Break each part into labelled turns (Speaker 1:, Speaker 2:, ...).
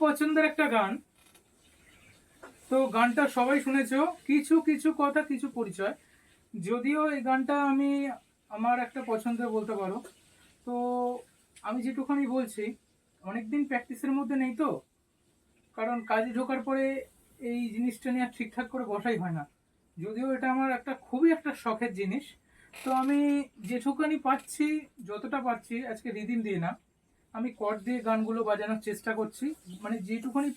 Speaker 1: পছন্দের একটা গান। তো গানটা সবাই শুনেছ, কিছু কিছু কথা, কিছু পরিচয়। যদিও এই গানটা আমি আমার একটা পছন্দের বলতে পারো। তো আমি যেটুখানি বলছি, অনেকদিন প্র্যাকটিসের মধ্যে নেই তো। কারণ কাজে ঢোকার পরে এই জিনিসটা নিয়ে আর ঠিকঠাক করে বসাই হয় না। যদিও এটা আমার একটা খুবই একটা শখের জিনিস। তো আমি যেটুখানি পাচ্ছি যতটা পাচ্ছি আজকে রিদিম দিয়ে না। আমি কর্ড দিয়ে গানগুলো বাজানোর চেষ্টা করছি মানে যেটুকুনি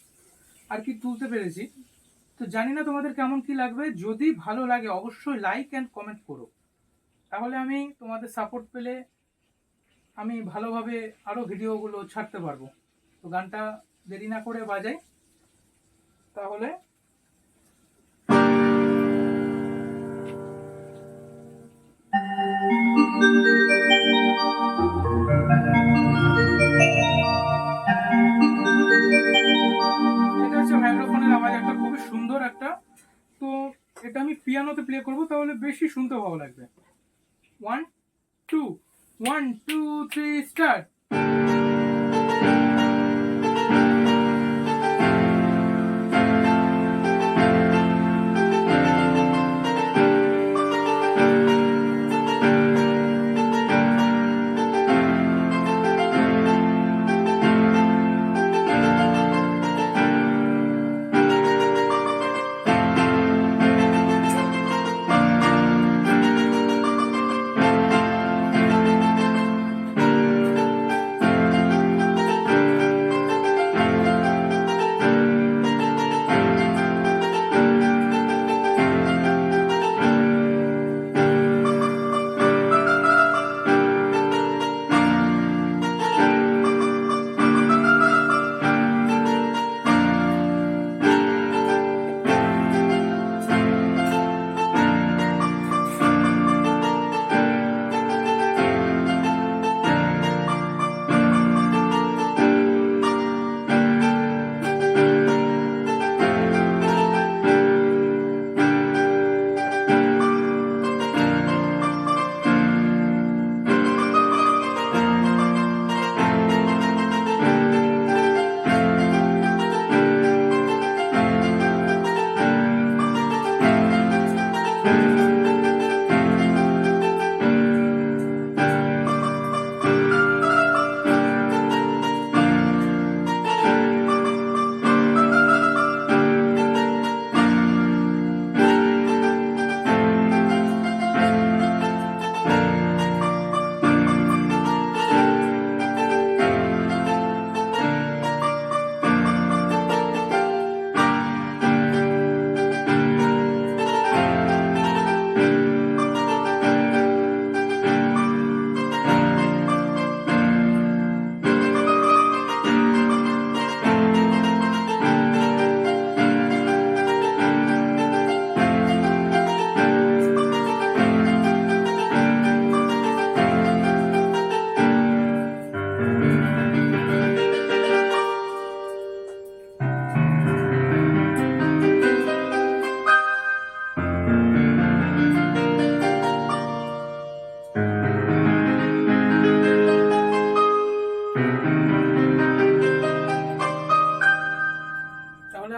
Speaker 1: আর কি তুলতে পেরেছি। তো জানি না তোমাদের কেমন কি লাগবে, যদি ভালো লাগে অবশ্যই লাইক অ্যান্ড কমেন্ট করো। তাহলে আমি তোমাদের সাপোর্ট পেলে আমি ভালোভাবে আরও ভিডিওগুলো ছাড়তে পারব। তো গানটা দেরি না করে বাজাই। তাহলে এটা আমি পিয়ানোতে প্লে করব, তাহলে বেশি শুনতে ভালো লাগবে। One two one two three start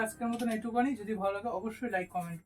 Speaker 1: আজকের মতন এইটুকুনি যদি ভালো লাগে অবশ্যই লাইক কমেন্ট